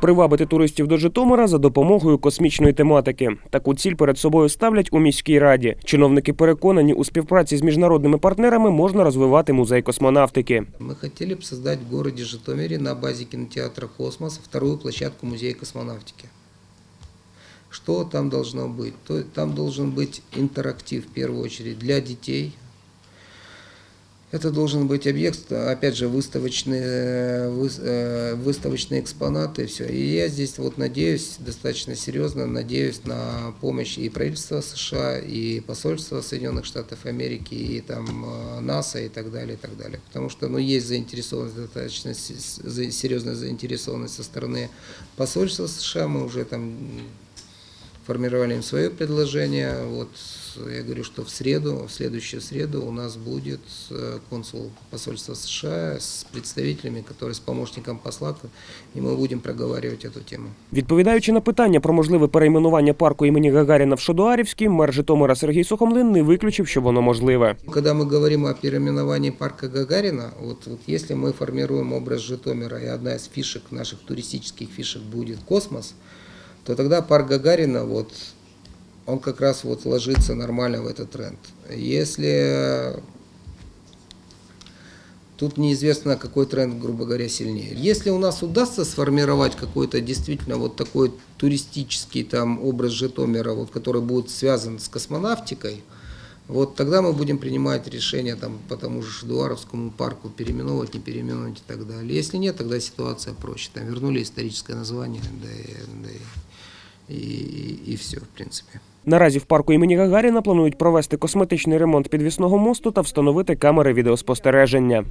Привабити туристів до Житомира за допомогою космічної тематики. Таку ціль перед собою ставлять у міській раді. Чиновники переконані, у співпраці з міжнародними партнерами можна розвивати музей космонавтики. Мы хотели бы создать в городе Житомире на базе кинотеатра «Космос» вторую площадку музея космонавтики. Что там должно быть? То- Там должен быть интерактив в первую очередь для детей. Это должен быть объект, опять же, выставочные, выс- э, выставочные экспонаты, все. И я здесь вот надеюсь, достаточно серьезно надеюсь на помощь и правительства США, и посольства Соединенных Штатов Америки, и там э, НАСА и так далее, и так далее. Потому что, ну, есть заинтересованность, достаточно серьезная заинтересованность со стороны посольства США. Мы уже там формировали им свое предложение. Вот я говорю, что в среду, в следующую среду у нас будет э, консул посольства США с представителями, который с помощником посла, и мы будем проговаривать эту тему. Відповідаючи на питання про можливе перейменування парку імені Гагаріна в Шодуарівський, мер Житомира Сергій Сухомлин не виключив, що воно можливе. Когда мы говорим о переименовании парка Гагарина, вот, вот если мы формируем образ Житомира, и одна из фишек, наших туристических фишек будет космос, То тогда парк Гагарина, вот, он как раз вот ложится нормально в этот тренд. Если Тут неизвестно, какой тренд, грубо говоря, сильнее. Если у нас удастся сформировать какой-то действительно вот такой туристический там образ Житомира, вот, который будет связан с космонавтикой, вот тогда мы будем принимать решение там, по тому же Шедуаровскому парку, переименовывать, не переименовывать и так далее. Если нет, тогда ситуация проще. Там вернули историческое название, да и, да и, и, и все, в принципе. Наразі в парку імені Гагаріна планують провести косметичний ремонт підвісного мосту та встановити камери відеоспостереження.